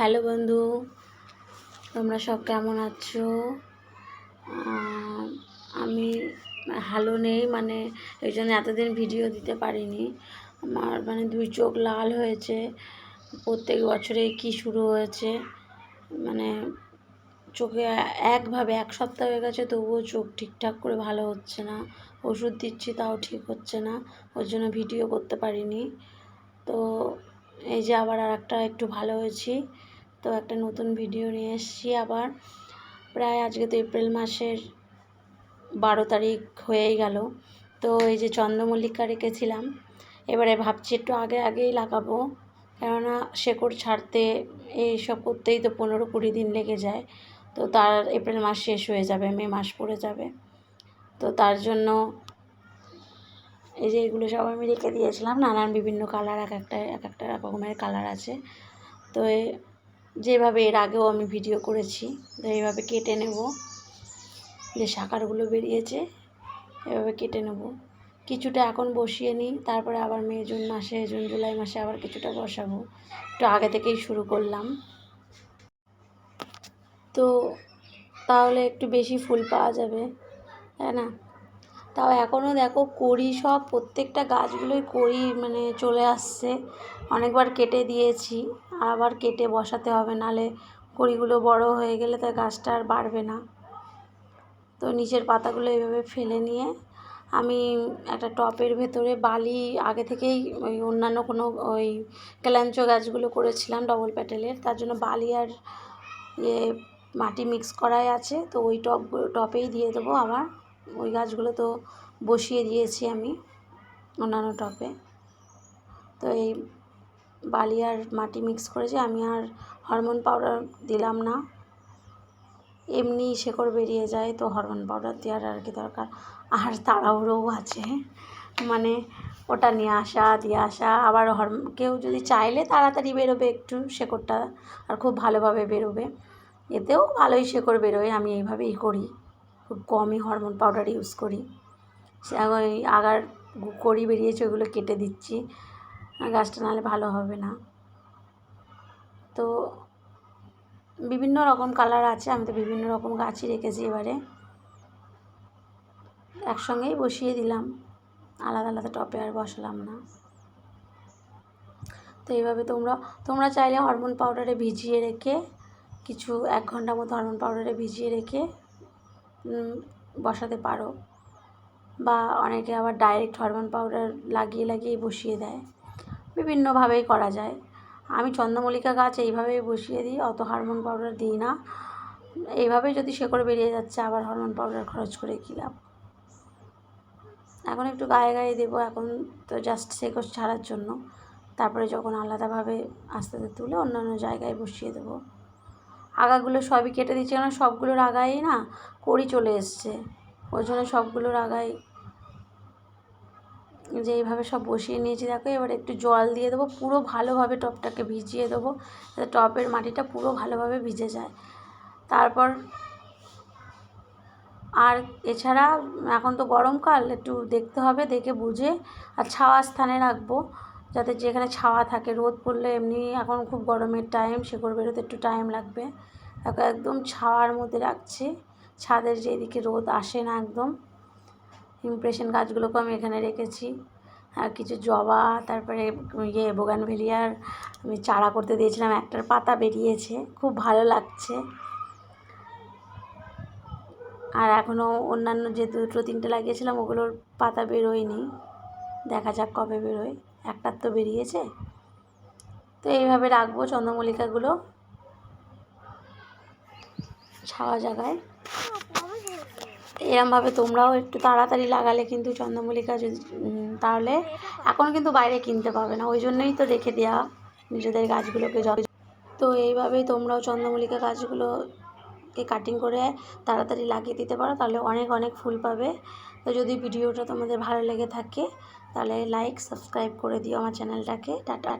Hello বন্ধু, তোমরা সব কেমন আছো? আমি ভালো নেই মানে এই জন্য এতদিন ভিডিও দিতে পারিনি। আমার মানে দুই চোখ লাল হয়েছে। প্রত্যেক বছরে কি শুরু হয়েছে মানে চোখে একভাবে, এক সপ্তাহ হয়ে গেছে, তবুও চোখ ঠিকঠাক করে ভালো হচ্ছে না। ওষুধ দিচ্ছি, তাও ঠিক হচ্ছে না। ওর জন্য ভিডিও করতে পারিনি। তো এই যে আবার আর একটা একটু ভালো হয়েছি। তো একটা নতুন ভিডিও নিয়ে এসেছি আবার। প্রায় আজকে তো এপ্রিল মাসের বারো তারিখ হয়েই গেল। তো এই যে চন্দ্রমল্লিকা রেখেছিলাম, এবারে ভাবছি একটু আগে আগেই লাগাবো। কেননা শেকড় ছাড়তে এইসব করতেই তো পনেরো কুড়ি দিন লেগে যায়। তো তার এপ্রিল মাস শেষ হয়ে যাবে, মে মাস পড়ে যাবে। তো তার জন্য এই যে এগুলো সব আমি রেখে দিয়েছিলাম। নানান বিভিন্ন কালার এক একটা এক একটা রকমের কালার আছে। তো যেভাবে এর আগেও আমি ভিডিও করেছি এইভাবে কেটে নেব। যে শাখারগুলো বেরিয়েছে, এভাবে কেটে নেব। কিছুটা এখন বসিয়ে নিই, তারপরে আবার মে, জুন মাসে, জুন, জুলাই মাসে আবার কিছুটা বসাবো। একটু আগে থেকেই শুরু করলাম। তো তাহলে একটু বেশি ফুল পাওয়া যাবে, তাই না? তাও এখনও দেখো করি সব, প্রত্যেকটা গাছগুলোই করি মানে চলে আসছে। অনেকবার কেটে দিয়েছি। আবার কেটে বসাতে হবে, নালে কড়িগুলো বড় হয়ে গেলে তো গাছটা আর বাড়বে না। তো নিচের পাতাগুলো এইভাবে ফেলে নিয়ে আমি একটা টপের ভেতরে বালি আগে থেকেই ওই অন্যান্য কোনো ওই ক্যালাঞ্চ গাছগুলো করেছিলাম ডবল প্যাটেলের তার জন্য বালি আর ইয়ে মাটি মিক্স করাই আছে। তো ওই টপ, টপেই দিয়ে দেবো আমার ওই গাছগুলো তো বসিয়ে দিয়েছি আমি অন্যান্য টপে। তো এই বালি আর মাটি মিক্স করেছি আমি আর হরমোন পাউডার দিলাম না। এমনি শেকড় বেরিয়ে যায় তো হরমোন পাউডার দেওয়ার আর কি দরকার। আর তাড়াহুড়োও আছে। মানে ওটা নিয়ে আসা, দিয়ে আসা, আবার হরম কেউ যদি চাইলে তাড়াতাড়ি বেরোবে একটু শেকড়টা আর খুব ভালোভাবে বেরোবে। এতেও ভালোই শেকড় বেরোয়, আমি এইভাবেই করি। খুব কমই হরমোন পাউডার ইউজ করি। আগার কড়ি বেরিয়েছে, ওগুলো কেটে দিচ্ছি। গাছটা নাহলে ভালো হবে না। তো বিভিন্ন রকম কালার আছে, আমি তো বিভিন্ন রকম গাছই রেখেছি এবারে। একসঙ্গেই বসিয়ে দিলাম, আলাদা আলাদা টপে আর বসালাম না। তো এইভাবে তোমরা তোমরা চাইলে হরমোন পাউডারে ভিজিয়ে রেখে, কিছু এক ঘণ্টা মতো হরমোন পাউডারে ভিজিয়ে রেখে বসাতে পারো। বা অনেকে আবার ডাইরেক্ট হরমোন পাউডার লাগিয়ে লাগিয়ে বসিয়ে দেয়। বিভিন্নভাবেই করা যায়। আমি চন্দ্রমল্লিকা গাছ এইভাবেই বসিয়ে দিই, অত হরমোন পাউডার দিই না। এইভাবে যদি শেকড় বেরিয়ে যাচ্ছে, আবার হরমোন পাউডার খরচ করে কী লাভ? এখন একটু গায়ে গায়ে দেবো, এখন তো জাস্ট শেকড় ছাড়ার জন্য। তারপরে যখন আলাদাভাবে আস্তে আস্তে তুলে অন্যান্য জায়গায় বসিয়ে দেবো। আগাগুলো সবই কেটে দিচ্ছি কারণ সবগুলোর আগায় না, কড়ি চলে এসছে। ওই জন্য সবগুলোর আগায় যে এইভাবে সব বসিয়ে নিয়েছি, দেখো, এবার একটু জল দিয়ে দেবো, পুরো ভালোভাবে টপটাকে ভিজিয়ে দেবো, যাতে টপের মাটিটা পুরো ভালোভাবে ভিজে যায়। তারপর আর এছাড়া এখন তো গরমকাল, একটু দেখতে হবে, দেখে বুঝে আর ছাওয়া স্থানে রাখব, যাতে যেখানে ছাওয়া থাকে, রোদ পড়লে এমনি এখন খুব গরমের টাইম শেকড় বেরোতে একটু টাইম লাগবে। এখন একদম ছাওয়ার মধ্যে রাখছি, ছাদের যেদিকে রোদ আসে না একদম। ইমপ্রেশন গাছগুলোকে আমি এখানে রেখেছি। আর কিছু জবা, তারপরে ইয়ে বোগানভেলিয়ার আমি চারা করতে দিয়েছিলাম, একটার পাতা বেরিয়েছে, খুব ভালো লাগছে। আর এখনও অন্যান্য যে দুটো, তিনটে লাগিয়েছিলাম, ওগুলোর পাতা বেরোয়নি। দেখা যাক কবে বেরোয়। একটার তো বেরিয়েছে। তো এইভাবে রাখব চন্দ্রমল্লিকাগুলো। ছাওয়া জায়গায়। এরমভাবে তোমরাও একটু তাড়াতাড়ি লাগালে কিন্তু চন্দ্রমল্লিকা যদি তাহলে এখন কিন্তু বাইরে কিনতে পাবে না। ওই জন্যই তো রেখে দেওয়া নিজেদের গাছগুলোকে তো এইভাবেই তোমরাও চন্দ্রমল্লিকা গাছগুলোকে কাটিং করে তাড়াতাড়ি লাগিয়ে দিতে পারো, তাহলে অনেক অনেক ফুল পাবে। তো যদি ভিডিওটা তোমাদের ভালো লেগে থাকে, তাহলে লাইক সাবস্ক্রাইব করে দিও আমার চ্যানেলটাকে। টাটা।